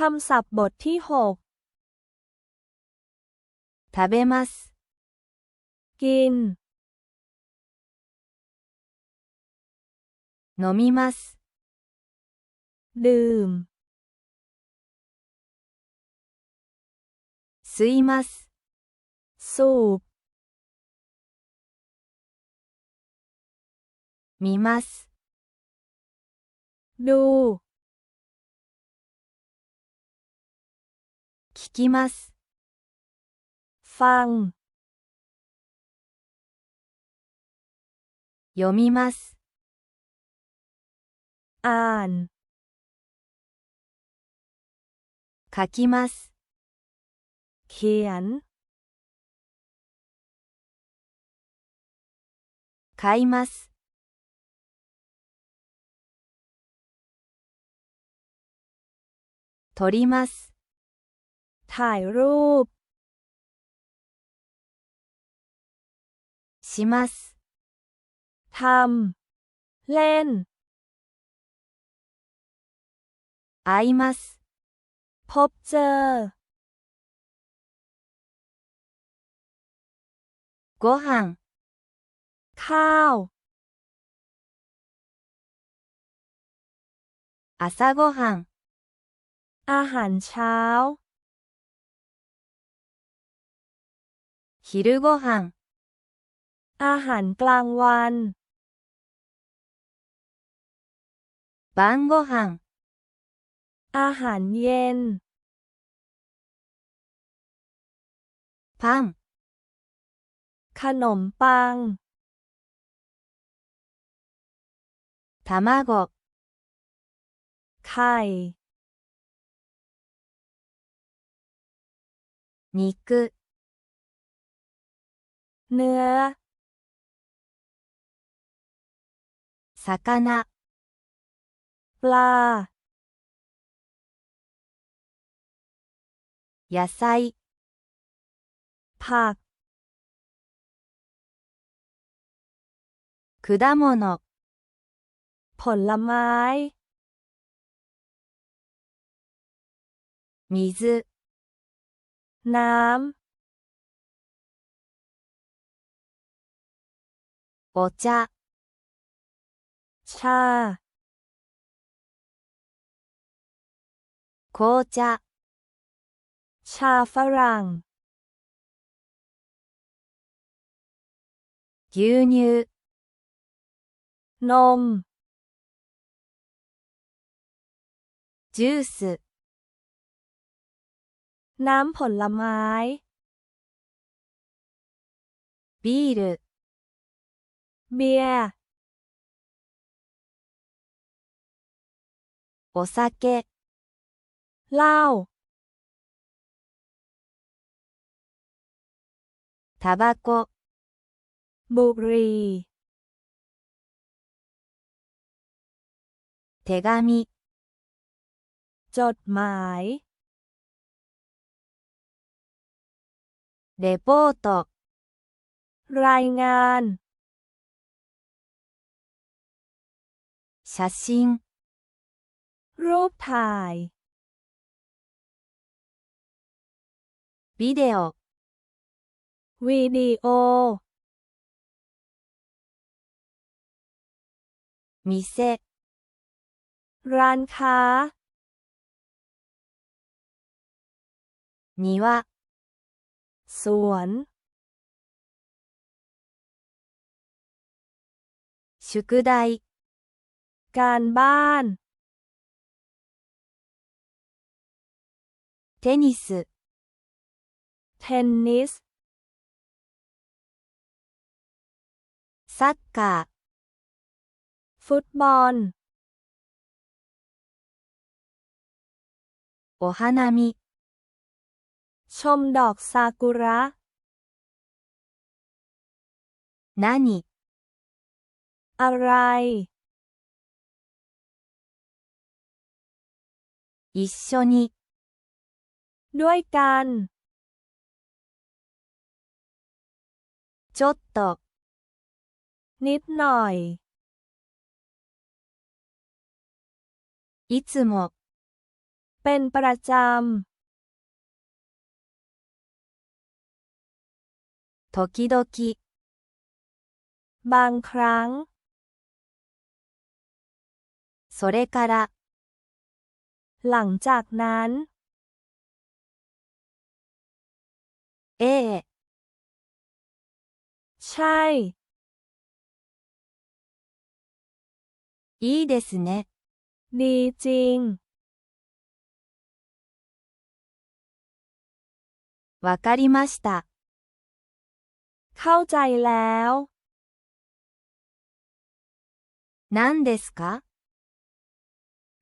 คำศัพท์บทที่หก 食べます。 กิน 飲みます。 ดื่ม 吸います。 สูบ 見ます。 ดู 聞きます。ファン読みます。あん書きます。きやん買います。取ります。 ถ่ายรูป します。 ทำ เล่น 会います。 พบเจอ ご飯、 ข้าว 朝ごはん、 อาหารเช้า 昼ごはん、 อาหารกลางวัน 晩ごはん、 อาหารเย็น パン、 ขนมปัง 卵、 ไข่ 肉、 เนื้อ 魚、 ปลา 野菜、 ผัก 果物、 ผลไม้ 水、 น้ำ お茶、 ชา 紅茶、 ชาฝรั่ง 牛乳、 นม ジュース、 น้ำผลไม้ ビール、 เบียร์โอซาเกะเหล้าทาบาโกบุหรี่เทกามิจดหมายเดโปตรายงาน 写真、 รูปถ่าย ビデオ、 วิดีโอ 店、 ร้านค้า 庭、 สวน 宿題、 การบ้าน เทนนิส เทนนิส ซักกะฟุตบอล โอฮานามิ ชมดอกซากุระ นานิ อะไร 一緒に、 ด้วยกัน ちょっと、 นิดหน่อย いつも、 เป็นประจ 時々、 ำ บางครั้ง それから、 หลังจากนั้น ええ、 ใช่ いいですね。 ดีจริง わかりました。 เข้าใจแล้ว 何ですか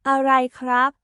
อะไรครับ